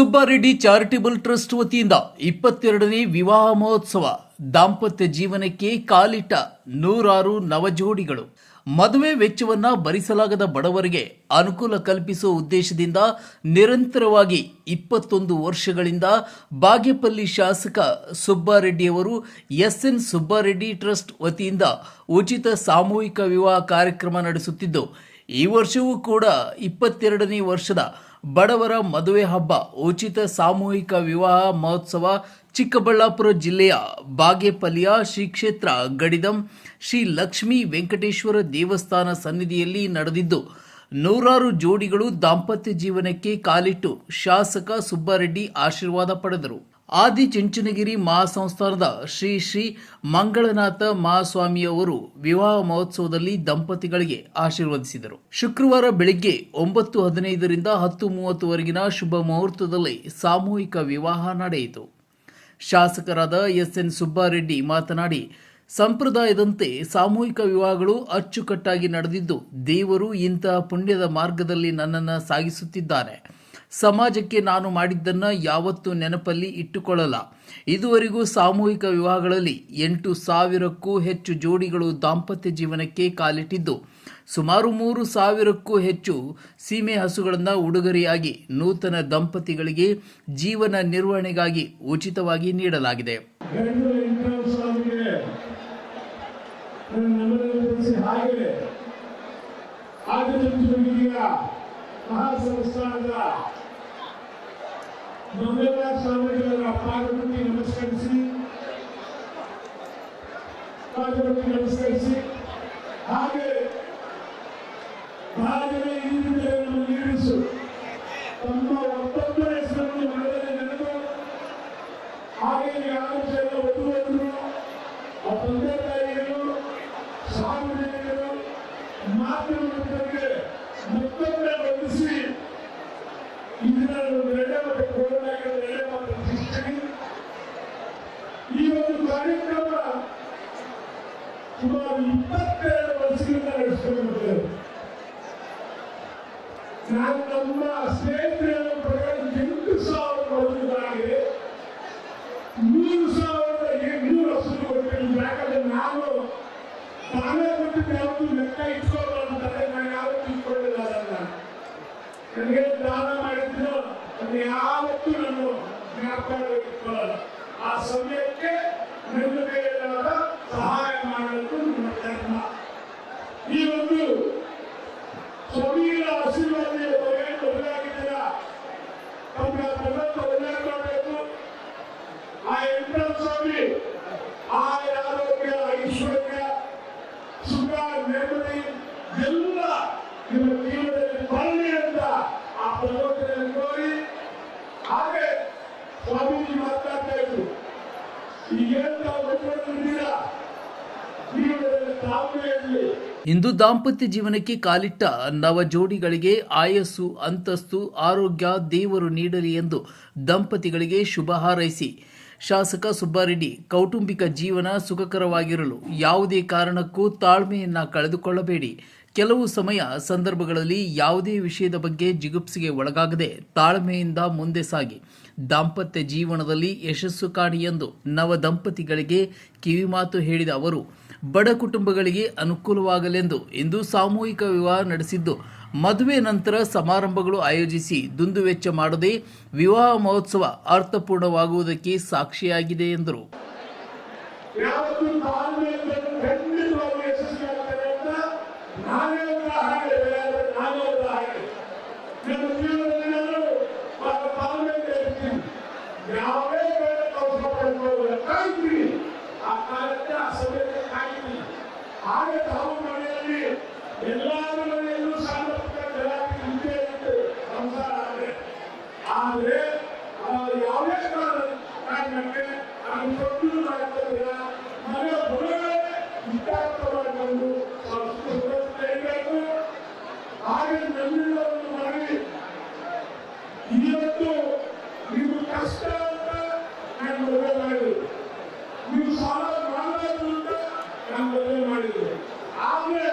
Subbareddy charitable trust ವತಿಯಿಂದ ಇಪ್ಪತ್ತೆರಡನೇ ವಿವಾಹ ಮಹೋತ್ಸವ, ದಾಂಪತ್ಯ ಜೀವನಕ್ಕೆ ಕಾಲಿಟ್ಟ ನೂರಾರು ನವಜೋಡಿಗಳು. ಮದುವೆ ವೆಚ್ಚವನ್ನ ಭರಿಸಲಾಗದ ಬಡವರಿಗೆ ಅನುಕೂಲ ಕಲ್ಪಿಸುವ ಉದ್ದೇಶದಿಂದ ನಿರಂತರವಾಗಿ ಇಪ್ಪತ್ತೊಂದು ವರ್ಷಗಳಿಂದ ಬಾಗೇಪಲ್ಲಿ ಶಾಸಕ ಸುಬ್ಬಾರೆಡ್ಡಿಯವರು ಎಸ್ಎನ್ ಸುಬ್ಬಾರೆಡ್ಡಿ ಟ್ರಸ್ಟ್ ವತಿಯಿಂದ ಉಚಿತ ಸಾಮೂಹಿಕ ವಿವಾಹ ಕಾರ್ಯಕ್ರಮ ನಡೆಸುತ್ತಿದ್ದು, ಈ ವರ್ಷವೂ ಕೂಡ ಇಪ್ಪತ್ತೆರಡನೇ ವರ್ಷದ ಬಡವರ ಮದುವೆ ಹಬ್ಬ, ಉಚಿತ ಸಾಮೂಹಿಕ ವಿವಾಹ ಮಹೋತ್ಸವ, ಚಿಕ್ಕಬಳ್ಳಾಪುರ ಜಿಲ್ಲೆಯ ಬಾಗೇಪಲ್ಲಿಯ ಶ್ರೀ ಕ್ಷೇತ್ರ ಗಡಿದಂ ಶ್ರೀ ಲಕ್ಷ್ಮೀ ವೆಂಕಟೇಶ್ವರ ದೇವಸ್ಥಾನ ಸನ್ನಿಧಿಯಲ್ಲಿ ನಡೆದಿದ್ದು, ನೂರಾರು ಜೋಡಿಗಳು ದಾಂಪತ್ಯ ಜೀವನಕ್ಕೆ ಕಾಲಿಟ್ಟು ಶಾಸಕ ಸುಬ್ಬಾರೆಡ್ಡಿ ಆಶೀರ್ವಾದ ಪಡೆದರು. ಆದಿ ಚುಂಚನಗಿರಿ ಮಹಾಸಂಸ್ಥಾನದ ಶ್ರೀ ಶ್ರೀ ಮಂಗಳನಾಥ ಮಹಾಸ್ವಾಮಿಯವರು ವಿವಾಹ ಮಹೋತ್ಸವದಲ್ಲಿ ದಂಪತಿಗಳಿಗೆ ಆಶೀರ್ವದಿಸಿದರು. ಶುಕ್ರವಾರ ಬೆಳಿಗ್ಗೆ ಒಂಬತ್ತು ಹದಿನೈದರಿಂದ ಹತ್ತು ಮೂವತ್ತುವರೆಗಿನ ಶುಭ ಮುಹೂರ್ತದಲ್ಲಿ ಸಾಮೂಹಿಕ ವಿವಾಹ ನಡೆಯಿತು. ಶಾಸಕರಾದ ಎಸ್ ಎನ್ ಸುಬ್ಬಾರೆಡ್ಡಿ ಮಾತನಾಡಿ, ಸಂಪ್ರದಾಯದಂತೆ ಸಾಮೂಹಿಕ ವಿವಾಹಗಳು ಅಚ್ಚುಕಟ್ಟಾಗಿ ನಡೆದಿದ್ದು ದೇವರು ಇಂತಹ ಪುಣ್ಯದ ಮಾರ್ಗದಲ್ಲಿ ನನ್ನನ್ನು ಸಾಗಿಸುತ್ತಿದ್ದಾನೆ ಸಮಾಜಕ್ಕೆ ನಾನು ಮಾಡಿದ್ದನ್ನು ಯಾವತ್ತೂ ನೆನಪಲ್ಲಿ ಇಟ್ಟುಕೊಳ್ಳಲ್ಲ. ಇದುವರೆಗೂ ಸಾಮೂಹಿಕ ವಿವಾಹಗಳಲ್ಲಿ ಎಂಟು ಸಾವಿರಕ್ಕೂ ಹೆಚ್ಚು ಜೋಡಿಗಳು ದಾಂಪತ್ಯ ಜೀವನಕ್ಕೆ ಕಾಲಿಟ್ಟಿದ್ದು, ಸುಮಾರು ಮೂರು ಸಾವಿರಕ್ಕೂ ಹೆಚ್ಚು ಸೀಮೆ ಹಸುಗಳನ್ನು ಉಡುಗೊರೆಯಾಗಿ ನೂತನ ದಂಪತಿಗಳಿಗೆ ಜೀವನ ನಿರ್ವಹಣೆಗಾಗಿ ಉಚಿತವಾಗಿ ನೀಡಲಾಗಿದೆ. ನಮನವನ್ನು ತಿಳಿಸಿ ಹಾಗೆ ಆದಿಚುಂಚನಗಿರಿಯ ಮಹಾಸಂಸ್ಥಾನದ ಮಂಗಲ ಸ್ವಾಮಿಗಳ ಪಾದಪಟ್ಟಿ ನಮಸ್ಕರಿಸಿ ಪಾದಪಟ್ಟಿ ನಮಸ್ಕರಿಸಿ ಹಾಗೆ ಬಹಳ ಜನ ಇಂದಿದ್ದಾರೆ ನಮ್ಮ ಲೀಡರ್ಸು ತಮ್ಮ ಯಾವತ್ತೂ ಲೆಕ್ಕ ಇಟ್ಕೊಳ್ಳೋದು ಅಂತಾರೆ ನಾನು ಯಾವತ್ತು ಇಟ್ಕೊಳ್ಳಿಲ್ಲ ಅದನ್ನ. ನನಗೆ ದಾನ ಮಾಡಿದ್ರು ಅದು ಯಾವತ್ತೂ ನಾನು ಜ್ಞಾಪಕ ಇಟ್ಕೊಳ್ಳಲ್ಲ. ಆ ಸಮಯಕ್ಕೆ ಕೈಯಲ್ಲಾದ ಸಹಾಯ ಮಾಡಲು ನನ್ನ ಧರ್ಮ. ಈ ಒಂದು ಸ್ವಾಮಿಗಳ ಆಶೀರ್ವಾದ ಮದುವೆಯಾಗಿದ್ದೀರಾ ತಮ್ಮ ಒಳ್ಳೆಯ ಮಾಡಬೇಕು. ಆ ಎಂಟ್ರ ಸ್ವಾಮಿ ಇಂದು ದಾಂಪತ್ಯ ಜೀವನಕ್ಕೆ ಕಾಲಿಟ್ಟ ನವ ಜೋಡಿಗಳಿಗೆ ಆಯಸ್ಸು, ಅಂತಸ್ತು, ಆರೋಗ್ಯ ದೇವರು ನೀಡಲಿ ಎಂದು ದಂಪತಿಗಳಿಗೆ ಶುಭ ಹಾರೈಸಿ. ಶಾಸಕ ಸುಬ್ಬಾರೆಡ್ಡಿ, ಕೌಟುಂಬಿಕ ಜೀವನ ಸುಖಕರವಾಗಿರಲು ಯಾವುದೇ ಕಾರಣಕ್ಕೂ ತಾಳ್ಮೆಯನ್ನ ಕಳೆದುಕೊಳ್ಳಬೇಡಿ. ಕೆಲವು ಸಮಯ ಸಂದರ್ಭಗಳಲ್ಲಿ ಯಾವುದೇ ವಿಷಯದ ಬಗ್ಗೆ ಜಿಗುಪ್ಸಿಗೆ ಒಳಗಾಗದೆ ತಾಳ್ಮೆಯಿಂದ ಮುಂದೆ ಸಾಗಿ. ದಾಂಪತ್ಯ ಜೀವನದಲ್ಲಿ ಯಶಸ್ಸು ಕಾಣಿ ಎಂದು ನವ ದಂಪತಿಗಳಿಗೆ ಕಿವಿಮಾತು ಹೇಳಿದ ಅವರು, ಬಡ ಕುಟುಂಬಗಳಿಗೆ ಅನುಕೂಲವಾಗಲೆಂದು ಇಂದು ಸಾಮೂಹಿಕ ವಿವಾಹ ನಡೆಸಿದ್ದು. ಮದುವೆ ನಂತರ ಸಮಾರಂಭಗಳು ಆಯೋಜಿಸಿ ದುಂದುವೆಚ್ಚ ಮಾಡದೆ ವಿವಾಹ ಮಹೋತ್ಸವ ಅರ್ಥಪೂರ್ಣವಾಗುವುದಕ್ಕೆ ಸಾಕ್ಷಿಯಾಗಿದೆ ಎಂದರು. ಆದ್ರೆ ಯಾವುದೇ ಕಾರಣ ಕಾರಣಕ್ಕೆ ನಾನು ಮಾಡ್ತಿಲ್ಲ ಮನೆ ಹೊರಗಡೆ ಇತ್ಯಾರ್ಥ ಮಾಡಿಕೊಂಡು ಸುರಕ್ಷತೆ ಇರಬೇಕು ಹಾಗೆ ನನ್ನಿಂದ ಒಂದು ಮನವಿ ಇವತ್ತು ನೀವು ಕಷ್ಟ ಅಂತ ನಾನು ಮದುವೆ ಮಾಡಿದ್ರು ನೀವು ಸಾಲ ಮಾಡಬೇಕು ಅಂತ ನಾನು ಮದುವೆ ಮಾಡಿದ್ರು ಆದ್ರೆ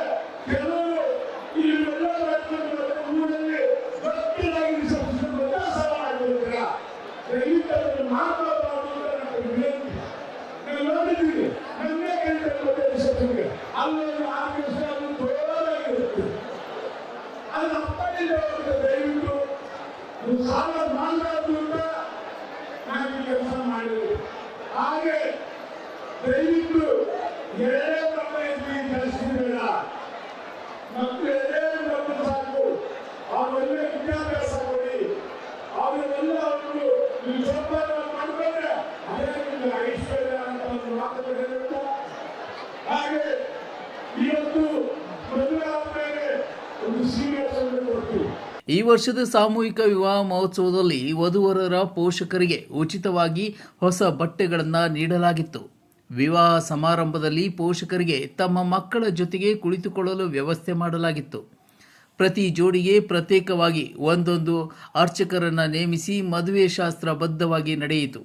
ಕೆಲವರು ಈ ಎಲ್ಲ ಊರಲ್ಲಿ ಭಕ್ತಿಯಾಗಿ ಸಂಸ್ಕೃತ ಸಾಲ ಮಾಡಿರ್ತೀರ ಅಲ್ಲಿ ಆರ್ಕೆಸ್ಟ್ರಾ ಅದು ಅದು ಅಪ್ಪನಿಂದ ಹೋಗುತ್ತೆ ಸಾಲ ನಾನು ಕೆಲಸ ಮಾಡಿದೆ. ಹಾಗೆ ದಯವಿಟ್ಟು ಎರಡೇ ಬ್ರಹ್ಮ ಇದ್ವಿ ಕಲಿಸ್ತಿಬೇಡ ಮತ್ತು ಎರಡೇ ಬ್ರಹ್ಮ ಸಾಕು. ಅವರೆಲ್ಲ ವಿದ್ಯಾಭ್ಯಾಸ ಕೊಡಿ. ಅವರೆಲ್ಲ ಅವರು ನೀವು ಸಂಪಾದನೆ ಈ ವರ್ಷದ ಸಾಮೂಹಿಕ ವಿವಾಹ ಮಹೋತ್ಸವದಲ್ಲಿ ವಧುವರರ ಪೋಷಕರಿಗೆ ಉಚಿತವಾಗಿ ಹೊಸ ಬಟ್ಟೆಗಳನ್ನು ನೀಡಲಾಗಿತ್ತು. ವಿವಾಹ ಸಮಾರಂಭದಲ್ಲಿ ಪೋಷಕರಿಗೆ ತಮ್ಮ ಮಕ್ಕಳ ಜೊತೆಗೆ ಕುಳಿತುಕೊಳ್ಳಲು ವ್ಯವಸ್ಥೆ ಮಾಡಲಾಗಿತ್ತು. ಪ್ರತಿ ಜೋಡಿಗೆ ಪ್ರತ್ಯೇಕವಾಗಿ ಒಂದೊಂದು ಅರ್ಚಕರನ್ನು ನೇಮಿಸಿ ಮದುವೆ ಶಾಸ್ತ್ರ ಬದ್ಧವಾಗಿ ನಡೆಯಿತು.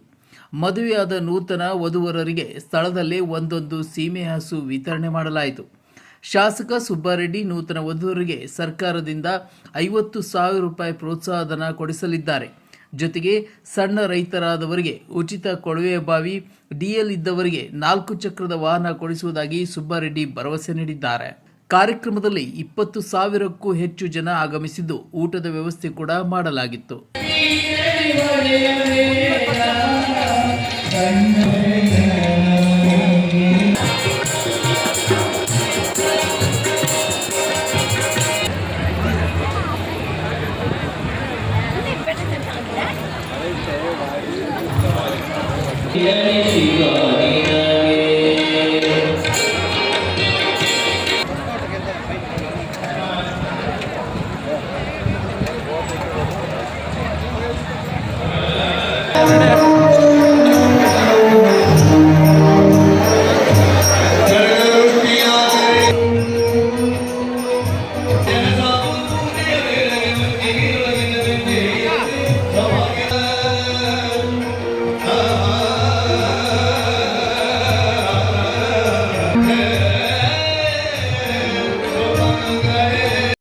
ಮದುವೆಯಾದ ನೂತನ ವಧುವರರಿಗೆ ಸ್ಥಳದಲ್ಲೇ ಒಂದೊಂದು ಸೀಮೆ ಹಸು ವಿತರಣೆ ಮಾಡಲಾಯಿತು. ಶಾಸಕ ಸುಬ್ಬಾರೆಡ್ಡಿ ನೂತನ ವಧುವರಿಗೆ ಸರ್ಕಾರದಿಂದ ಐವತ್ತು ಸಾವಿರ ರೂಪಾಯಿ ಪ್ರೋತ್ಸಾಹಧನ ಕೊಡಿಸಲಿದ್ದಾರೆ. ಜೊತೆಗೆ ಸಣ್ಣ ರೈತರಾದವರಿಗೆ ಉಚಿತ ಕೊಳವೆ ಬಾವಿ, ಡಿಎಲ್ ಇದ್ದವರಿಗೆ ನಾಲ್ಕು ಚಕ್ರದ ವಾಹನ ಕೊಡಿಸುವುದಾಗಿ ಸುಬ್ಬಾರೆಡ್ಡಿ ಭರವಸೆ ನೀಡಿದ್ದಾರೆ. ಕಾರ್ಯಕ್ರಮದಲ್ಲಿ ಇಪ್ಪತ್ತು ಸಾವಿರಕ್ಕೂ ಹೆಚ್ಚು ಜನ ಆಗಮಿಸಿದ್ದು ಊಟದ ವ್ಯವಸ್ಥೆ ಕೂಡ ಮಾಡಲಾಗಿತ್ತು.